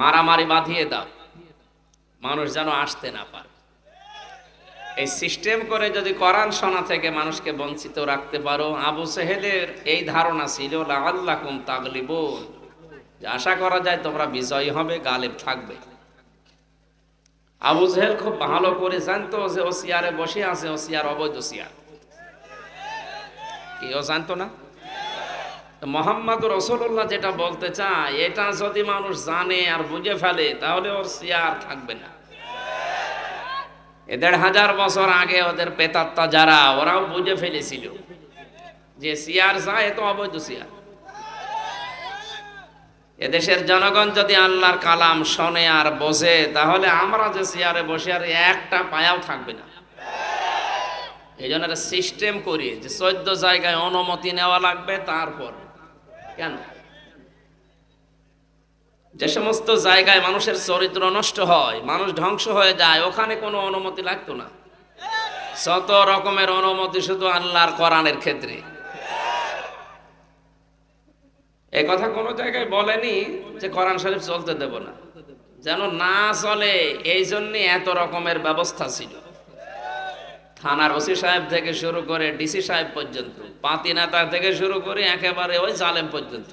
মারামারি বাঁধিয়ে দাও। মানুষ যেন আসতে না পারে। এই সিস্টেম করে যদি কোরআন শোনা থেকে মানুষকে বঞ্চিত রাখতে পারো, আবু সেহেলের এই ধারণা ছিল আল্লাহ কুম তাগলিবুন আশা করা যায় তোমরা বিজয়ী হবে, গালেব থাকবে। আবু জেহেল খুব ভালো করে জানতো যে ও সিয়ারে বসে আছে, ও সিয়ার অবৈধ সিয়ার। কি, ও জানতো না? মোহাম্মদ রসুল্লাহ যেটা বলতে চায়, এটা যদি মানুষ জানে আর বুঝে ফেলে, তাহলে ওর সিয়ার থাকবে না। এ দেড় হাজার বছর আগে ওদের পেতাত্তা যারা, ওরাও বুঝে ফেলেছিল যে সিয়ার যায় এ তো অবৈধ সিয়ার। এদেশের জনগণ যদি আল্লাহর কালাম শোনে আর বসে তাহলে আমরা যে চেয়ারে বসে, আর একটা পায়াও থাকবে না। এই জন্য সিস্টেম করি যে চোদ্দ জায়গায় অনুমতি নেওয়া লাগবে, তারপর কেন? যে সমস্ত জায়গায় মানুষের চরিত্র নষ্ট হয়, মানুষ ধ্বংস হয়ে যায়, ওখানে কোনো অনুমতি লাগতো না। শত রকমের অনুমতি শুধু আল্লাহর কোরআনের ক্ষেত্রে। এই কথা কোনো জায়গায় বলেনি যে কোরআন শরীফ চলতে দেব না। যেন না চলে, এই জন্য এত রকমের ব্যবস্থা ছিল। থানার ওসি সাহেব থেকে শুরু করে ডিসি সাহেব পর্যন্ত, পাতি নেতা থেকে শুরু করে একেবারে ওই জালেম পর্যন্ত।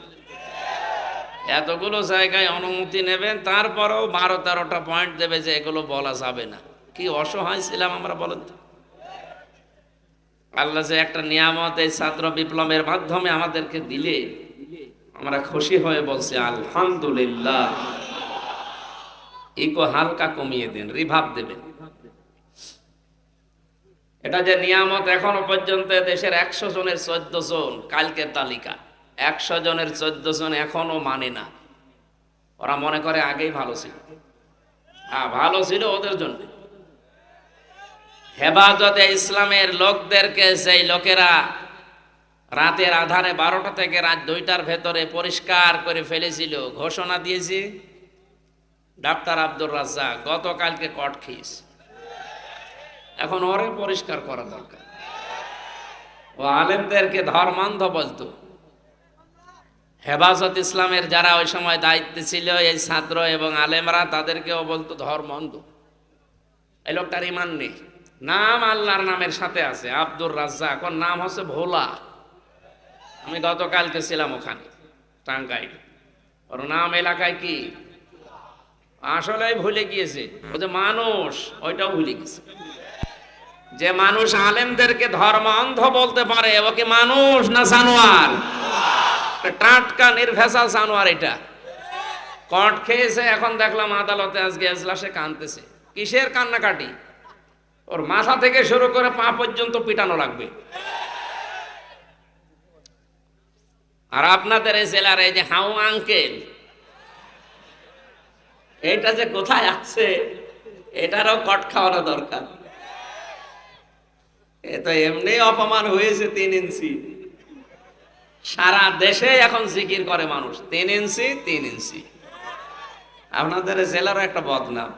এতগুলো জায়গায় অনুমতি নেবেন, তারপরেও বারো তেরোটা পয়েন্ট দেবে যে এগুলো বলা যাবে না। কি অসহায় ছিলাম আমরা বলেন তো। আল্লাহ যে একটা নিয়ামত এই ছাত্র বিপ্লবের মাধ্যমে আমাদেরকে দিলে, আমরা খুশি হয়ে বলছি, আলহামদুলিল্লাহ। ইকো হালকা কমিয়ে দেন, রিভাব দেবেন। এটা যে নিয়ামত এখনও পর্যন্ত দেশের একশো জনের চোদ্দ জন কালকের তালিকা। একশো জনের চোদ্দ জন এখনও মানে না। ওরা মনে করে আগেই ভালো ছিল। হ্যাঁ ভালো ছিল ওদের জন্য। হেফাজতে ইসলামের লোকদেরকে সেই লোকেরা রাতের আধারে বারোটা থেকে রাত দুইটার ভেতরে পরিষ্কার করে ফেলেছিল, ঘোষণা দিয়েছি, ডাক্তার আব্দুর রাজ্জাক, গতকালকে কট খিস এখন ওরে পরিষ্কার করা দরকার। ও আলেমদেরকে ধর্মান্ধ বলতো। হেফাজত ইসলামের যারা ওই সময় দায়িত্বে ছিল, এই ছাত্র এবং আলেমরা, তাদেরকেও বলতো ধর্মান্ধ। এই লোকটার ইমান নেই। নাম আল্লাহর নামের সাথে আছে, আব্দুর রাজ্জাক। এখন নাম হচ্ছে ভোলা। আমি গতকালকে ছিলাম ওখানে টাঙ্গাই ওর নাম এলাকায় কি? আসলে ভুলে গিয়েছে। ও যে মানুষ, ওইটাও ভুলে গেছে যে মানুষ আলেমদেরকে ধর্ম অন্ধ বলতে পারে ওকে মানুষ না জানোয়ার টাটকা, নির্ভেজাল জানোয়ার এটা। কট খেয়েছে, এখন দেখলাম আদালতে আজকে এজলাসে কানতেছে কিসের কান্নাকাটি? ওর মাথা থেকে শুরু করে পা পর্যন্ত পিটানো লাগবে। আর আপনাদের এই জেলার এই যে হাউ আঙ্কেল এটা যে কোথায় আছে, এটারও কট খাওয়ানো দরকার। এ তো এমনি অপমান হয়েছে তিন ইঞ্চি। সারা দেশে এখন জিকির করে মানুষ, তিন ইঞ্চি তিন ইঞ্চি। আপনাদের জেলারও একটা বদনাম।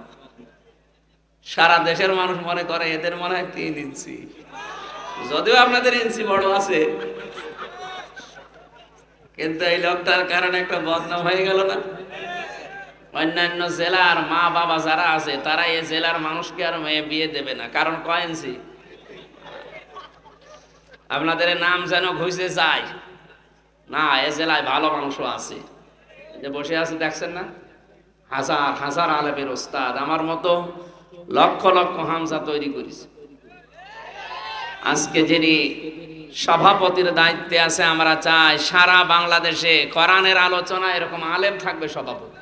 সারা দেশের মানুষ মনে করে এদের মনে হয় তিন ইঞ্চি। যদিও আপনাদের ইঞ্চি বড় আছে, কিন্তু এই লোকটার কারণে একটা বদনাম হয়ে গেল না। অন্যান্য জেলার মা বাবা যারা আছে, তারা এই জেলার মানুষকে আর মেয়ে বিয়ে দেবে না। কারণ কয় ইঞ্চি? আপনাদের নাম যেন ঘুষে যায়। না, এ জেলায় ভালো মানুষও আছে। যে বসে আছে, দেখছেন না? হাজার হাজার আলেমের ওস্তাদ। আমার মতো লক্ষ লক্ষ হামজা তৈরি করেছে। আজকে যিনি সভাপতির দায়িত্বে আছে, আমরা চাই সারা বাংলাদেশে কোরআনের আলোচনা এরকম আলেম থাকবে সভাপতি।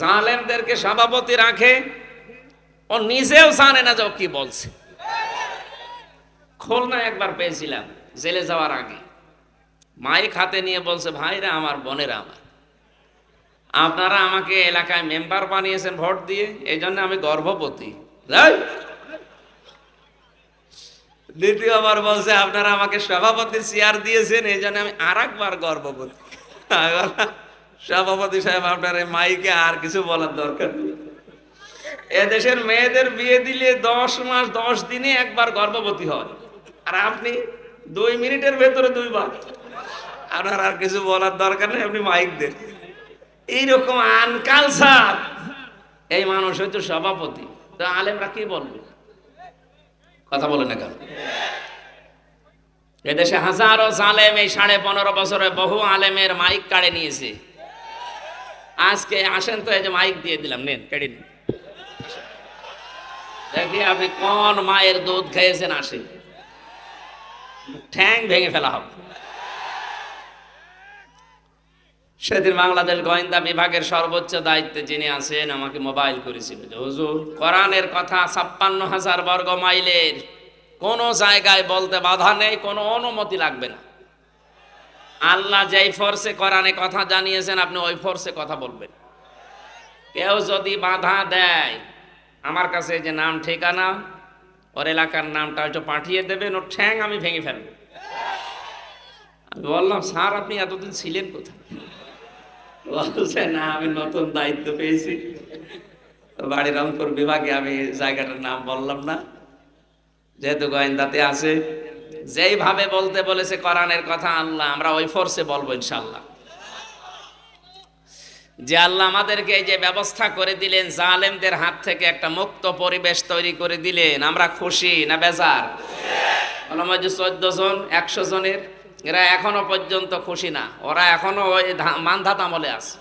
জালেমদেরকে সভাপতি রাখে, ও নিজেও জানে না যে কি বলছে। খুলনা একবার পেয়েছিলাম, জেলে যাওয়ার আগে। মাইক হাতে নিয়ে বলছে, ভাইরা আমার, বোনেরা আমার। আপনারা আমাকে এলাকায় মেম্বার বানিয়েছেন ভোট দিয়ে এই জন্য আমি গর্ভবতী। দ্বিতীয়বার বলছে, আপনারা আমাকে সভাপতি চেয়ার দিয়েছেন এই জন্য আমি আর একবার গর্ভবতী সভাপতি সাহেব, আপনার এই মাইকে আর কিছু বলার দরকার নেই। এদেশের মেয়েদের বিয়ে দিলে দশ মাস, দশ দিনে একবার গর্ভবতী হয়। আর আপনি দুই মিনিটের ভেতরে দুইবার। আপনার আর কিছু বলার দরকার নেই, আপনি মাইক দেন। এইরকম আনকালচার এই মানুষ হয়তো সভাপতি। তো আলেমরা কি বলবে? কথা বলে না কেন? এদেশে হাজারো আলেম এই সাড়ে পনেরো বছরে বহু আলেমের মাইক কাড়ে নিয়েছে। আজকে আসেন তো, এই যে মাইক দিয়ে দিলাম, নেন কেড়ে নিন। দেখি আপনি কোন মায়ের দুধ খেয়েছেন, আসেন। ঠ্যাং ভেঙে ফেলা হবে। সেদিন বাংলাদেশ গোয়েন্দা বিভাগের সর্বোচ্চ দায়িত্বে যিনি আছেন, আমাকে মোবাইল করেছিল যে, হুজুর, কোরআনের কথা ছাপ্পান্ন হাজার বর্গ মাইলের কোন জায়গায় বলতে বাধা নেই, কোনো অনুমতি লাগবে না। আল্লাহ যেই ফোর্সে কোরআনে কথা জানিয়েছেন, আপনি ওই ফোর্সে কথা বলবেন। কেউ যদি বাধা দেয়, আমার কাছে যে নাম, ঠিকানা ওর এলাকার নামটা হয়তো পাঠিয়ে দেবেন ওর ঠ্যাং আমি ভেঙে ফেলব আমি বললাম স্যার আপনি এতদিন ছিলেন কোথায় বলছে না আমি নতুন দায়িত্ব পেয়েছি বাড়ি রংপুর বিভাগে আমি জায়গাটার নাম বললাম না যেহেতু গোয়েন্দাতে আছে যেইভাবে বলতে বলেছে কোরআনের কথা আল্লাহ আমরা ওই ফোর্সে বলব ইনশাল্লাহ যে আল্লাহ আমাদেরকে এই যে ব্যবস্থা করে দিলেন, জালেমদের হাত থেকে একটা মুক্ত পরিবেশ তৈরি করে দিলেন। আমরা খুশি না বেজার? বললাম যে চোদ্দ জন, একশো জনের, এরা এখনও পর্যন্ত খুশি না। ওরা এখনও ওই মানধাত আমলে আছে।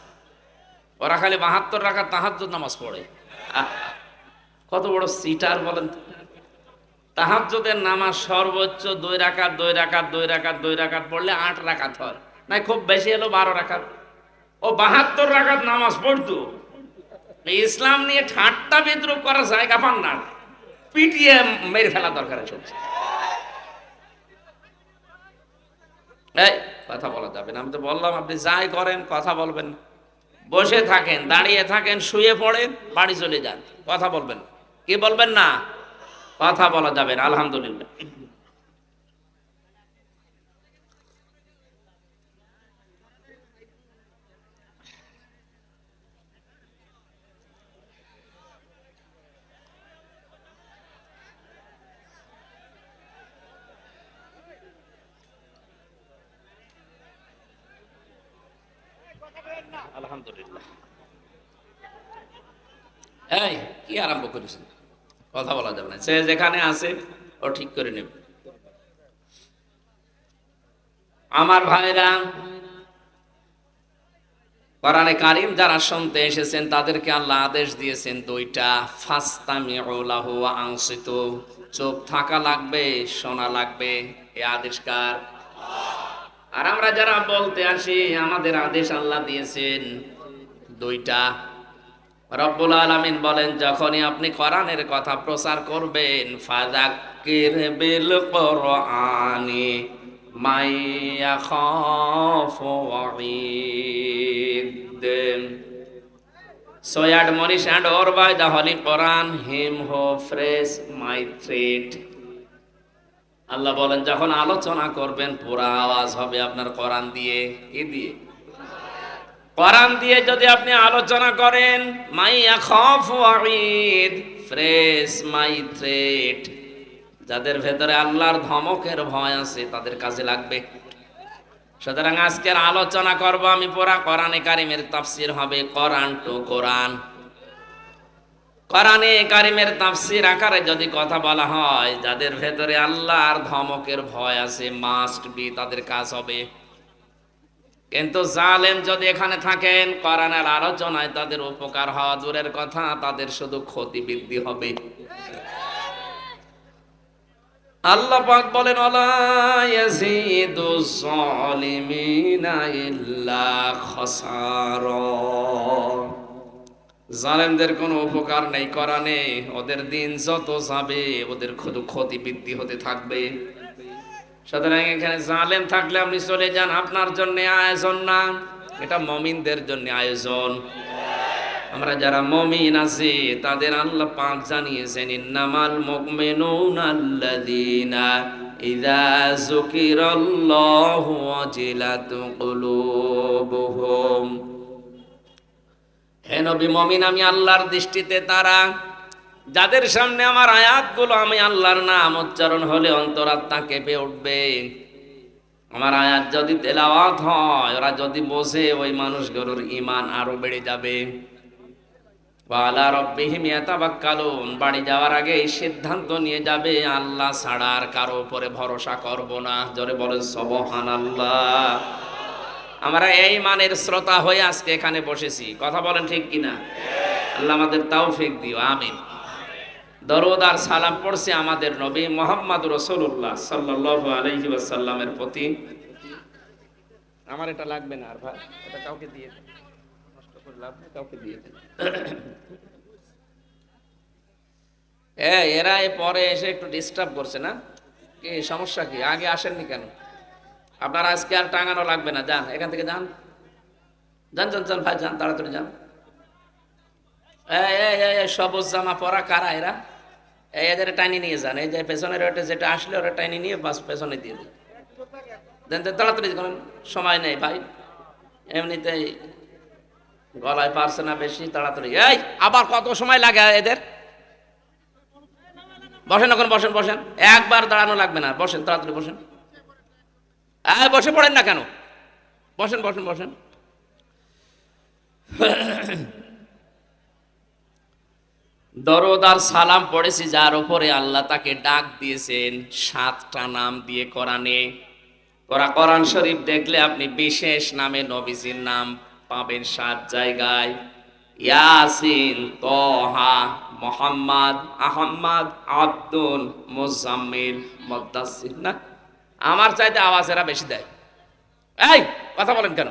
ওরা খালি বাহাত্তর রাখা তাহাজ্জুদ নামাজ পড়ে। কত বড় সিটার বলেন। তাহাজ্জুদের নামাজ সর্বোচ্চ দুই রাকাত দুই রাকাত দুই রাকাত দুই রাকাত পড়লে আট রাকাত হয়। না খুব বেশি এলো বারো রাকাত। ও বাহাত্তর রাকাত নামাজ পড়তো। ইসলাম নিয়ে ঠাট্টা বিদ্রুপ করার জায়গা পান না। পিটিয়ে মেরে ফেলা দরকার চলছে এই, কথা বলা যাবে না। আমি তো বললাম, আপনি যাই করেন, কথা বলবেন। বসে থাকেন, দাঁড়িয়ে থাকেন, শুয়ে পড়েন, বাড়ি চলে যান। কথা বলবেন। কি বলবেন না? কথা বলা যাবে না, আলহামদুলিল্লাহ। আলহামদুলিল্লাহ। এই, কি আরম্ভ করেছেন? কথা বলা যাবে না। সে যেখানে আছে, ও ঠিক করে আমার ভাইরা কারিম যারা শুনতে এসেছেন, তাদেরকে আল্লাহ আদেশ দিয়েছেন দুইটা ওয়া আনসিতু চুপ থাকা লাগবে, শোনা লাগবে, এ আদেশকার আর আমরা যারা বলতে আসি, আমাদের আদেশ আল্লাহ দিয়েছেন। দুইটা। রব্বুল আলামিন বলেন, যখনই আপনি কোরআনের কথা প্রচার করবেন, ফাযাক্কির বিল কোরআনি মাইয়া খাফু admonish and or by the Holy Quran him who phrase my threat. আল্লাহ বলেন, যখন আলোচনা করবেন, পুরা আওয়াজ হবে আপনার কোরআন দিয়ে। কি দিয়ে? কোরআন দিয়ে যদি আপনি আলোচনা করেন, মাইয়া খফ ওয়াঈদ ফ্রেশ মাই থ্রেট যাদের ভেতরে আল্লাহর ধমকের ভয় আছে, তাদের কাজে লাগবে। সুতরাং আজকের আলোচনা করব আমি পুরা কোরআনে কারিমের তাফসির হবে কোরআন টু কোরআন। কোরআনে কারিমের তাফসির আকারে যদি কথা বলা হয়, যাদের ভেতরে আল্লাহর ধমকের ভয় আছে মাস্ট বি তাদের কাজ হবে। কিন্তু জালেম যদি এখানে থাকেন, কোরআনের আলোচনায় তাদের উপকার হওয়া দূরের কথা, তাদের শুধু ক্ষতি বৃদ্ধি হবে। আল্লাহ পাক বলেন ওয়ালা ইল্লা খাসারা। জালেমদের কোনো উপকার নেই কোরআনে ওদের দিন যত যাবে, ওদের শুধু ক্ষতি বৃদ্ধি হতে থাকবে। সুতরাং এখানে জালেম থাকলে আপনি চলে যান, আপনার জন্য আয়োজন না। এটা মমিনদের জন্য আয়োজন। আমরা যারা মমিন আছি, তাদের আল্লাহ পাক জানিয়েছেন, ইন্নামাল মুমিনুন আল্লাযীনা ইযা যুকিরাল্লাহু ওয়াজিলাত কুলুবুহুম। হে নবী মমিন, আমি আল্লাহর দৃষ্টিতে তারা, যাদের সামনে আমার আয়াতগুলো আমি আল্লাহর নাম উচ্চারণ হলে অন্তরাত্মা কেঁপে উঠবে। আমার আয়াত যদি তেলাওয়াত হয়, ওরা যদি বসে ওই মানুষগুলোর ইমান আরও বেড়ে যাবে। বাড়ি যাওয়ার আগে এই সিদ্ধান্ত নিয়ে যাবে, আল্লাহ ছাড়া আর কারও উপরে ভরসা করব না। জোরে বলেন, সুবহানাল্লাহ। আমরা এই মানের শ্রোতা হয়ে আজকে এখানে বসেছি। কথা বলেন ঠিক কিনা? আল্লাহ আমাদের তৌফিক দিও আমিন। দরুদ আর সালাম পড়ছে আমাদের নবী মোহাম্মদ রসুল্লাহ সাল্লাল্লাহু আলাইহি ওয়াসাল্লামের প্রতি। আমার এটা লাগবে না আর ভাই এটা কাউকে দিয়ে দেন। নষ্ট করে লাভ নেই, কাউকে দিয়ে দেন। এরা পরে এসে একটু ডিস্টার্ব করছে না? কি সমস্যা কি? আগে আসেননি কেন? আপনার আজকে আর টাঙানো লাগবে না যান এখান থেকে যান। যান যান যান ভাই যান তাড়াতাড়ি যান। সবুজ জামা পরা কারা এরা? এদের টাইনি নিয়ে যান এই যে পেছনের যেটা আসলে ওরা টাইনি নিয়ে বাস পেছনে দিয়ে দেন, তাড়াতাড়ি করেন সময় নেই ভাই। এমনিতেই গলায় পারছে না বেশি তাড়াতাড়ি। এই আবার কত সময় লাগে এদের? বসেন এখন বসেন বসেন। একবার দাঁড়ানো লাগবে না বসেন তাড়াতাড়ি বসেন। হ্যাঁ বসে পড়েন না কেন? বসেন বসেন বসেন। দরদ আর সালাম পড়েছি যার উপরে আল্লাহ তাকে ডাক দিয়েছেন, সাতটা নাম দিয়ে কোরআনে। ওরা কোরআন শরীফ দেখলে আপনি বিশেষ নামে নবীজির নাম পাবেন সাত জায়গায়। ইয়াসিন, তহা, মোহাম্মদ, আহম্মদ, আব্দুল, মুজাম্মিল, মুদাসসির, না? আমার চাইতে আওয়াজ এরা বেশি দেয়। এই, কথা বলেন কেন?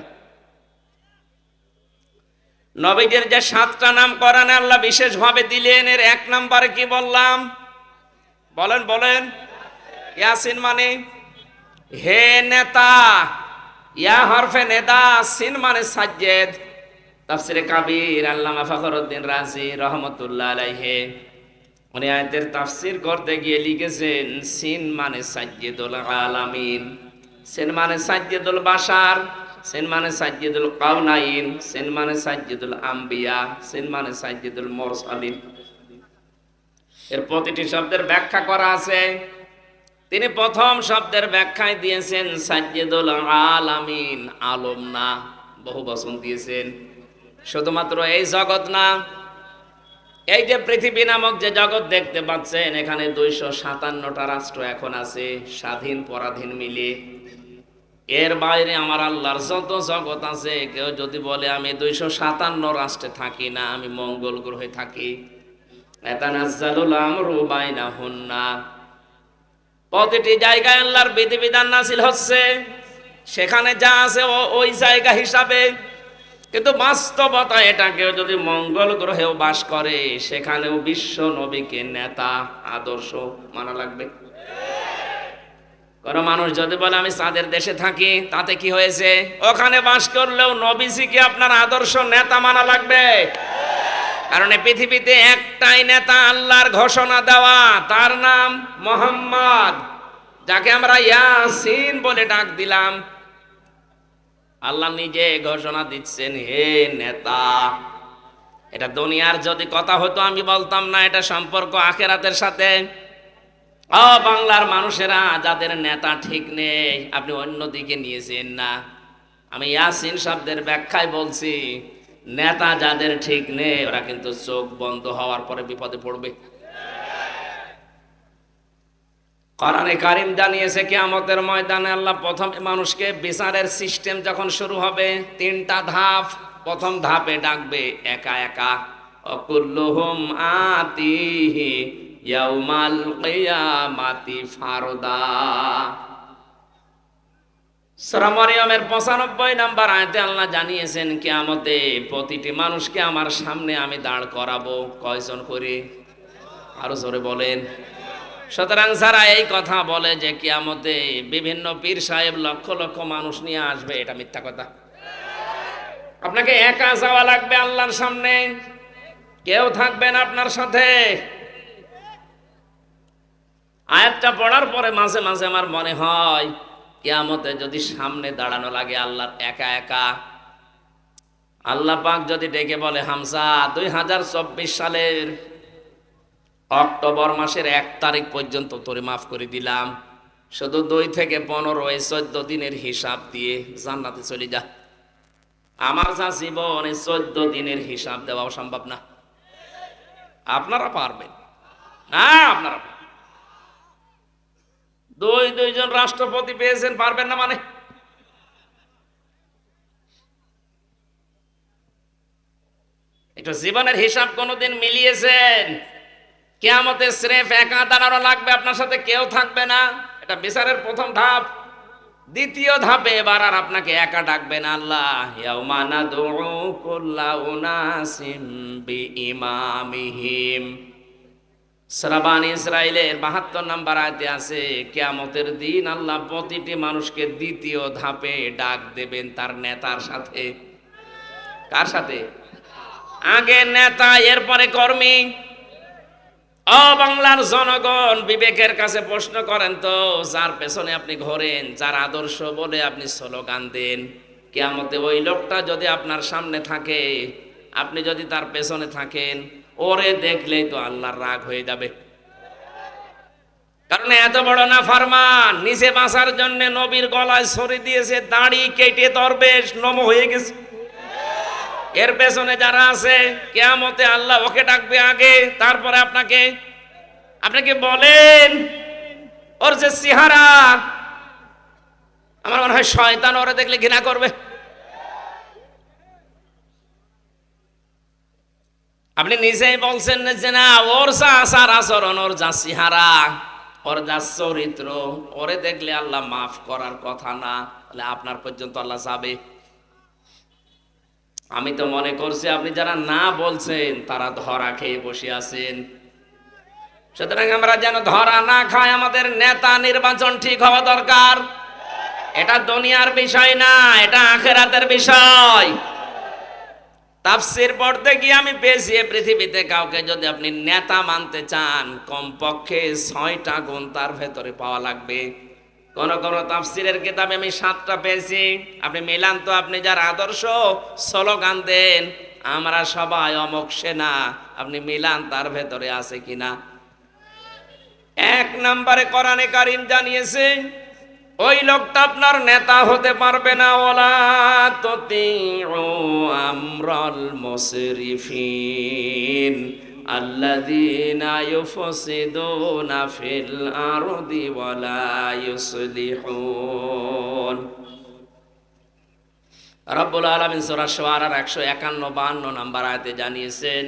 নবীদের যে সাতটা নাম কোরআনে আল্লাহ বিশেষভাবে দিলেন, এর এক নম্বরে কি বললাম? বলেন বলেন। ইয়াসিন মানে হে নেতা, ইয়া হরফে নেদা, সিন মানে সাজ্জেদ। তাফসিরে কাবির আল্লামা ফখরুদ্দিন রাজি রহমতুল্লাহ আলাইহে। উনি আয়াতের তাফসির করতে গিয়ে লিখেছেন, সিন মানে সাজ্জেদুল আলামিন, সিন মানে সাজ্জেদুল বাসার সিন মানে সাজ্জেদুল কাউনাইন সিন মানে সাজ্জেদুল আম্বিয়া, সিন মানে সাজ্জেদুল মোরসালিন। এর প্রতিটি শব্দের ব্যাখ্যা করা আছে। তিনি প্রথম শব্দের ব্যাখ্যায় দিয়েছেন, সাজ্জেদুল আলামিন আলম না। বহু বচন দিয়েছেন। শুধুমাত্র এই জগৎ না এই যে পৃথিবী নামক যে জগৎ দেখতে পাচ্ছেন, এখানে দুইশো সাতান্নটা রাষ্ট্র এখন আছে, স্বাধীন পরাধীন মিলে এর বাইরে আমার আল্লাহর যত জগৎ আছে, কেউ যদি বলে আমি দুইশো সাতান্ন রাষ্ট্রে থাকি না, আমি মঙ্গল গ্রহে থাকি। প্রতিটি জায়গায় আল্লাহর বিধিবিধান নাসিল হচ্ছে। সেখানে যা আছে ও- ওই জায়গা হিসাবে কিন্তু বাস্তবতা এটা কেউ যদি মঙ্গল গ্রহেও বাস করে, সেখানেও বিশ্ব নবীকে নেতা, আদর্শ মানা লাগবে। কোন মানুষ যদি বলে, আমি চাঁদের দেশে থাকি, তাতে কি হয়েছে? ওখানে বাস করলেও নবীজিকে আপনার আদর্শ নেতা মানা লাগবে। কারণ পৃথিবীতে একটাই নেতা আল্লাহর ঘোষণা দেওয়া, তার নাম মোহাম্মদ, যাকে আমরা ইয়াসিন বলে ডাক দিলাম। আল্লাহ নিজে ঘোষণা দিচ্ছেন, হে নেতা, এটা দুনিয়ার যদি কথা হতো, আমি বলতাম না, এটা সম্পর্ক আখেরাতের সাথে। বাংলার মানুষেরা, যাদের নেতা ঠিক নেই, আপনি অন্যদিকে নিয়েছেন না। আমি ইয়াসিন শব্দের ব্যাখ্যায় বলছি, নেতা যাদের ঠিক নেই, ওরা কিন্তু চোখ বন্ধ হওয়ার পরে বিপদে পড়বে। কোরআনে কারিম জানিয়েছে কিয়ামতের ময়দানে আল্লাহ প্রথম মানুষকে বিচারের সিস্টেম যখন শুরু হবে, তিনটা ধাপ। প্রথম ধাপে ডাকবে, একা একা। অকুল্লুহুম আতিহি ইয়াউমাল কিয়ামাতি ফারদা। সূরা 95 নাম্বার আয়াতে আল্লাহ জানিয়েছেন, কিয়ামতে প্রতিটি মানুষকে আমার সামনে আমি দাঁড় করাবো। কয়জন করে? আরও জোরে বলেন। সুতরাং যারা এই কথা বলে যে কিয়ামতে বিভিন্ন পীর সাহেব লক্ষ লক্ষ মানুষ নিয়ে আসবে, এটা মিথ্যা কথা। আপনাকে একা যাওয়া লাগবে আল্লাহর সামনে। কেউ থাকবেন আপনার সাথে। আয়াতটা পড়ার পরে মাঝে মাঝে আমার মনে হয়, কিয়ামতে যদি সামনে দাঁড়ানো লাগে আল্লাহর একা একা। আল্লাহ পাক যদি ডেকে বলে হামসা দুই হাজার চব্বিশ সালের অক্টোবর মাসের এক তারিখ পর্যন্ত তোরে মাফ করে দিলাম। শুধু দুই থেকে পনেরো, এই চোদ্দ দিনের হিসাব দিয়ে জান্নাতে চলে যা। আমার যা জীবন, এই চোদ্দ দিনের হিসাব দেওয়া সম্ভব না। আপনারা পারবেন। না, আপনারা দুই, দুইজন রাষ্ট্রপতি পেয়েছেন, পারবেন না মানে? একটু জীবনের হিসাব কোনোদিন মিলিয়েছেন। কেয়ামতে স্রেফ একা দাঁড়ানো লাগবে, আপনার সাথে কেউ থাকবে না। এটা বিচারের প্রথম ধাপ। দ্বিতীয় ধাপে এবার আর আপনাকে একা ডাকবেন আল্লাহ। ইয়াউমা নাদউ কুল্লা বিইমামিহিম। শ্রাবান ইসরায়েলের বাহাত্তর নাম্বার আয়তে আছে, কেয়ামতের দিন আল্লাহ প্রতিটি মানুষকে দ্বিতীয় ধাপে ডাক দেবেন তার নেতার সাথে। কার সাথে? আগে নেতা, এরপরে কর্মী। ও বাংলার জনগণ বিবেকের কাছে প্রশ্ন করেন তো, যার পেছনে আপনি ঘোরেন, যার আদর্শ বলে আপনি স্লোগান দেন। কেয়ামতে ওই লোকটা যদি আপনার সামনে থাকে, আপনি যদি তার পেছনে থাকেন, ওরে দেখলেই তো আল্লাহর রাগ হয়ে যাবে। কারণ এত বড় না ফারমান নিচে বাঁচার জন্য নবীর গলায় সরে দিয়েছে, দাড়ি কেটে দরবেশ, নম হয়ে গেছে। এর পেছনে যারা আছে, কেয়ামতে আল্লাহ ওকে ডাকবে আগে, তারপরে আপনাকে আপনাকে বলেন, ওর যে চেহারা, আমার মনে হয় শয়তান ওরা দেখলে ঘৃণা করবে। আপনি নিজেই বলছেন না যে, না, ওর যা আচার আচরণ, ওর যা সিহারা ওর যা চরিত্র, ওরে দেখলে আল্লাহ মাফ করার কথা না আপনার পর্যন্ত আল্লাহ যাবে। আমি তো মনে করছি আপনি যারা না বলছেন, তারা ধরা খেয়ে বসে আছেন। সুতরাং আমরা যেন ধরা না খাই, আমাদের নেতা নির্বাচন ঠিক হওয়া দরকার। এটা দুনিয়ার বিষয় না, এটা আখেরাতের বিষয়। তাফসির পড়তে গিয়ে আমি পেয়েছি পৃথিবীতে কাউকে যদি আপনি নেতা মানতে চান, কমপক্ষে ছয়টা গুণ তার ভেতরে পাওয়া লাগবে। কোন কোন তাফসিরের কিতাবে আমি সাতটা পেয়েছি। আপনি মিলান তো আপনি যার আদর্শ স্লোগান দেন, আমরা সবাই অমক সেনা। আপনি মিলান তার ভেতরে আছে কিনা? এক নম্বরে কোরআনে কারিম জানিয়েছে, ওই লোকটা আপনার নেতা হতে পারবে না, ওলা ততিউ আমরাল মুসরিফিন রব্বুল আলামিন সূরা 151 52 নাম্বার আয়াতে জানিয়েছেন,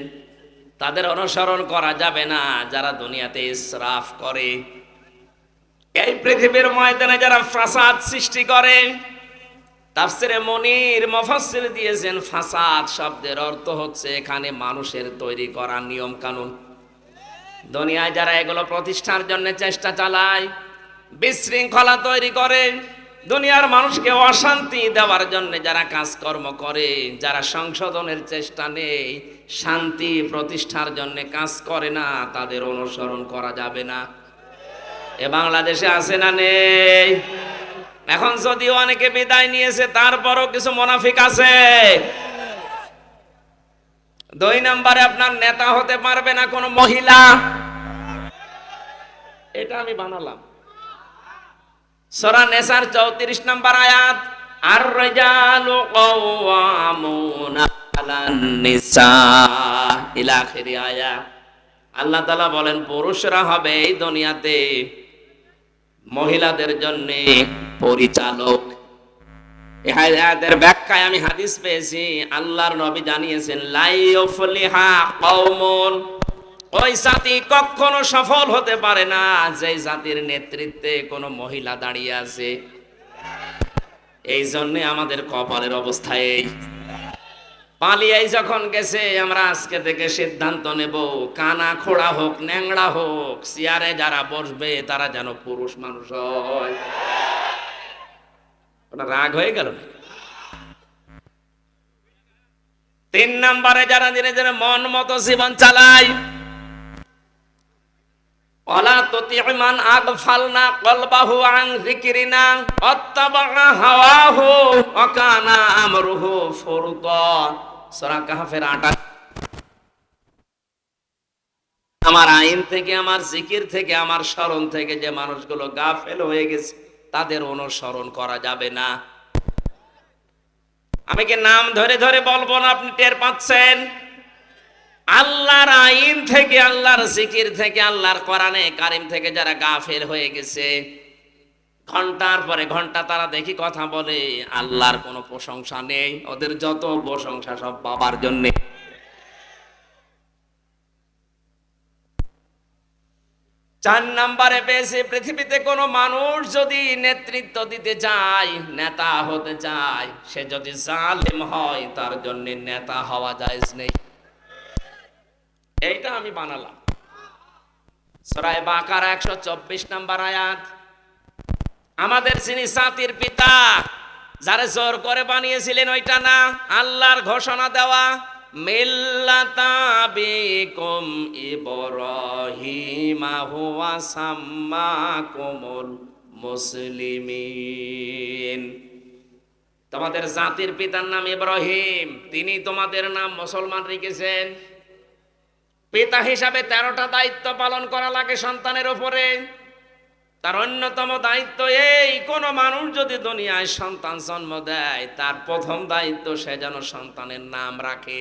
তাদের অনুসরণ করা যাবে না যারা দুনিয়াতে ইসরাফ করে। এই পৃথিবীর ময়দানে যারা ফাসাদ সৃষ্টি করে তাফসিরে মনির মফাসসির দিয়েছেন ফাসাদ শব্দের অর্থ হচ্ছে এখানে মানুষের তৈরি করা নিয়ম কানুন দুনিয়ায় যারা এগুলো প্রতিষ্ঠার জন্য চেষ্টা চালায়, বিশৃঙ্খলা তৈরি করে, দুনিয়ার মানুষকে অশান্তি দেওয়ার জন্য যারা কাজকর্ম করে, যারা সংশোধনের চেষ্টা নেই শান্তি প্রতিষ্ঠার জন্য কাজ করে না, তাদের অনুসরণ করা যাবে না। এ বাংলাদেশে আছে না নেই? এখন যদিও অনেকে বিদায় নিয়েছে, তারপরও কিছু মোনাফিক আছে। দুই নম্বরে আপনার নেতা হতে পারবে না কোনো মহিলা। এটা আমি বানালাম। সরা নেসার চৌত্রিশ নম্বর আয়াত আর রেজালু কওয়ামুনা আল্লাহ তাআলা বলেন, পুরুষরা হবে এই দুনিয়াতে মহিলাদের জন্য পরিচালক। ব্যাখ্যায় আমি হাদিস পেয়েছি, আল্লাহর নবী জানিয়েছেন লাইফলিহা কওমুন। ওই জাতি কখনো সফল হতে পারে না যে জাতির নেতৃত্বে কোনো মহিলা দাঁড়িয়ে আছে। এই জন্যে আমাদের কপালের অবস্থা এই। পালিয়াই যখন গেছে, আমরা আজকে থেকে সিদ্ধান্ত নেব, কানা খোড়া হোক, ন্যাংড়া হোক, চেয়ারে যারা বসবে, তারা যেন পুরুষ মানুষ হয়। ওটা রাগ হয়ে গেল না তিন নম্বরে যারা ধীরে ধীরে মন মতো জীবন চালায় ওলা তুতিমান আগফালনা কলবাহু আন যিকরিনা অত্তাবা হাওয়াহু ওয়াকানা আমরুহু ফুরতা সূরা কাহফের 8 আমার আইন থেকে, আমার জিকির থেকে, আমার স্মরণ থেকে যে মানুষগুলো গা গাফেল হয়ে গেছে তাদের অনুসরণ করা যাবে না। আমি কি নাম ধরে ধরে বলব না আপনি টের পাচ্ছেন? আল্লাহর আইন থেকে, আল্লাহর জিকির থেকে, আল্লাহর কোরআনে কারিম থেকে যারা গাফেল হয়ে গেছে, ঘণ্টার পরে ঘণ্টা তারা দেখি কথা বলে, আল্লাহর কোনো প্রশংসা নেই। ওদের যত প্রশংসা সব বাবার জন্যে। চার নাম্বারে পেয়েছে পৃথিবীতে কোনো মানুষ যদি নেতৃত্ব দিতে চায়, নেতা হতে চায়, সে যদি জালেম হয়, তার জন্য নেতা হওয়া যায় নেই। এইটা আমি বানালাম। সরাই বাকার একশো চব্বিশ নাম্বার আয়াত। আমাদের যিনি জাতির পিতা, যারা জোর করে বানিয়েছিলেন ওইটা না, আল্লাহর ঘোষণা দেওয়া। মিল্লাতাবিকুম ইব্রাহিমা হুয়া সাম্মাকুমুল মুসলিমিন। তোমাদের জাতির পিতার নাম ইব্রাহিম, তিনি তোমাদের নাম মুসলমান রেখেছেন। পিতা হিসাবে তেরোটা দায়িত্ব পালন করা লাগে সন্তানের উপরে। তার অন্যতম দায়িত্ব এই, কোন মানুষ যদি দুনিয়ায় সন্তান জন্ম দেয়, তার প্রথম দায়িত্ব সে যেন সন্তানের নাম রাখে।